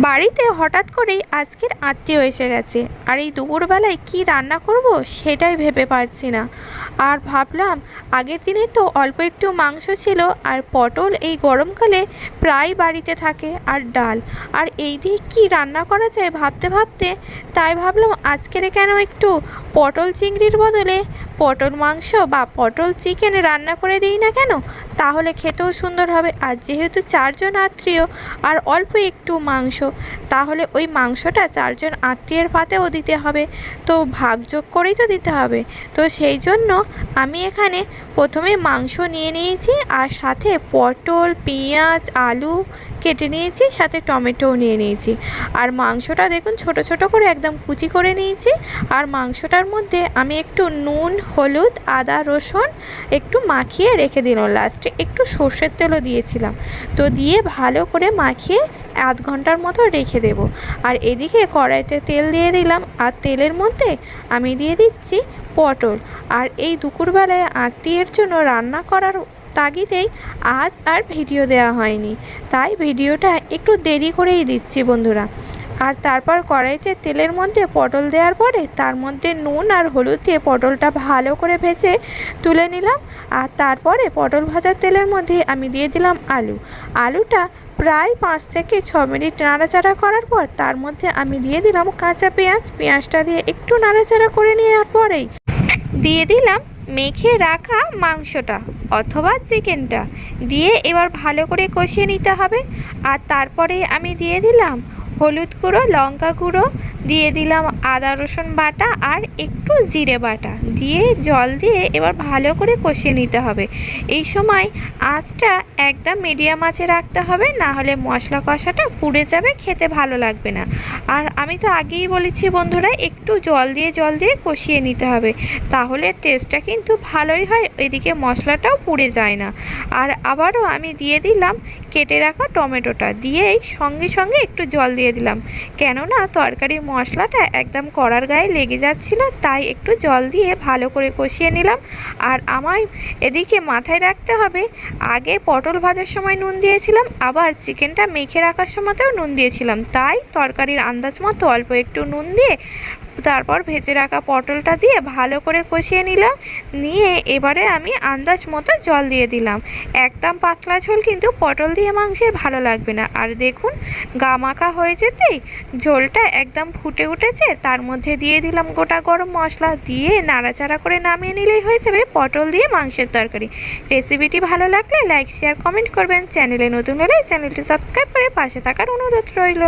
বাড়িতে হঠাৎ করেই আজকের আত্মীয় এসে গেছে। আর এই দুপুরবেলায় কী রান্না করব সেটাই ভেবে পারছি না। আর ভাবলাম, আগের দিনে তো অল্প একটু মাংস ছিল আর পটল এই গরমকালে প্রায় বাড়িতে থাকে আর ডাল। আর এই দিয়ে কী রান্না করা যায় ভাবতে ভাবতে তাই ভাবলাম আজকের কেন একটু পটল চিংড়ির বদলে পটল মাংস বা পটল চিকেন রান্না করে দিই না কেন? তাহলে খেতেও সুন্দর হবে। আর যেহেতু চারজন আত্মীয় আর অল্প একটু মাংস তাহলে ওই মাংসটা চারজন আত্মীয়ের পাতেও দিতে হবে। তো ভাগযোগ করেই তো দিতে হবে। তো সেই জন্য আমি এখানে প্রথমে মাংস নিয়ে নিয়েছি, আর সাথে পটল, পেঁয়াজ, আলু কেটে নিয়েছি, সাথে টমেটোও নিয়ে নিয়েছি। আর মাংসটা দেখুন, ছোট ছোট করে একদম কুচি করে নিয়েছি। আর মাংসটার মধ্যে আমি একটু নুন, হলুদ, আদা, রসুন একটু মাখিয়ে রেখে দিলাম। লাস্টে একটু সর্ষের তেলও দিয়েছিলাম। তো দিয়ে ভালো করে মাখিয়ে আধ ঘণ্টার মতো রেখে দেব। আর এদিকে কড়াইতে তেল দিয়ে দিলাম। আর তেলের মধ্যে আমি দিয়ে দিচ্ছি পটল। আর এই দুপুরবেলায় আত্মীয়ের জন্য রান্না করার তাগিদেই আজ আর ভিডিও দেওয়া হয়নি। তাই ভিডিওটা একটু দেরি করেই দিচ্ছি বন্ধুরা। আর তারপর কড়াইতে তেলের মধ্যে পটল দেওয়ার পরে তার মধ্যে নুন আর হলুদ দিয়ে পটলটা ভালো করে ভেজে তুলে নিলাম। আর তারপরে পটল ভাজার তেলের মধ্যে আমি দিয়ে দিলাম আলু। আলুটা প্রায় পাঁচ থেকে ছ মিনিট নাড়াচাড়া করার পর তার মধ্যে আমি দিয়ে দিলাম কাঁচা পেঁয়াজ। পেঁয়াজটা দিয়ে একটু নাড়াচাড়া করে নেওয়ার পরেই দিয়ে দিলাম মেখে রাখা মাংসটা অথবা চিকেনটা। দিয়ে এবার ভালো করে কষিয়ে নিতে হবে। আর তারপরে আমি দিয়ে দিলাম হলুদ গুঁড়ো, লঙ্কা গুঁড়ো, দিয়ে দিলাম আদা রসুন বাটা আর একটু জিরে বাটা। দিয়ে জল দিয়ে এবার ভালো করে কষিয়ে নিতে হবে। এই সময় আঁচটা একদম মিডিয়াম আঁচে রাখতে হবে, না হলে মশলা কষাটা পুড়ে যাবে, খেতে ভালো লাগবে না। আর আমি তো আগেই বলেছি বন্ধুরা, একটু জল দিয়ে জল দিয়ে কষিয়ে নিতে হবে। তাহলে টেস্টটা কিন্তু ভালোই হয় এদিকে মশলাটাও পুড়ে যায় না। আর আবারও আমি দিয়ে দিলাম কেটে রাখা টমেটোটা, দিয়েই সঙ্গে সঙ্গে একটু জল দিয়ে দিলাম। কেননা তরকারি মশলাটা একদম কড়ার গায়ে লেগে যাচ্ছিল, তাই একটু জল দিয়ে ভালো করে কষিয়ে নিলাম। আর আমায় এদিকে মাথায় রাখতে হবে, আগে পটল ভাজার সময় নুন দিয়েছিলাম, আবার চিকেনটা মেখে রাখার সময়তেও নুন দিয়েছিলাম। তাই তরকারির আন্দাজ মতো অল্প একটু নুন দিয়ে তারপর ভেজে রাখা পটলটা দিয়ে ভালো করে কষিয়ে নিলাম। নিয়ে এবারে আমি আন্দাজ মতো জল দিয়ে দিলাম। একদম পাতলা ঝোল কিন্তু পটল দিয়ে মাংসের ভালো লাগবে না। আর দেখুন গা মাখা হয়ে যেতেই ঝোলটা একদম ফুটে উঠেছে। তার মধ্যে দিয়ে দিলাম গোটা গরম মশলা। দিয়ে নাড়াচাড়া করে নামিয়ে নিলেই হয়ে যাবে পটল দিয়ে মাংসের তরকারি। রেসিপিটি ভালো লাগলে লাইক, শেয়ার, কমেন্ট করবেন। চ্যানেলে নতুন হলে চ্যানেলটি সাবস্ক্রাইব করে পাশে থাকার অনুরোধ রইল।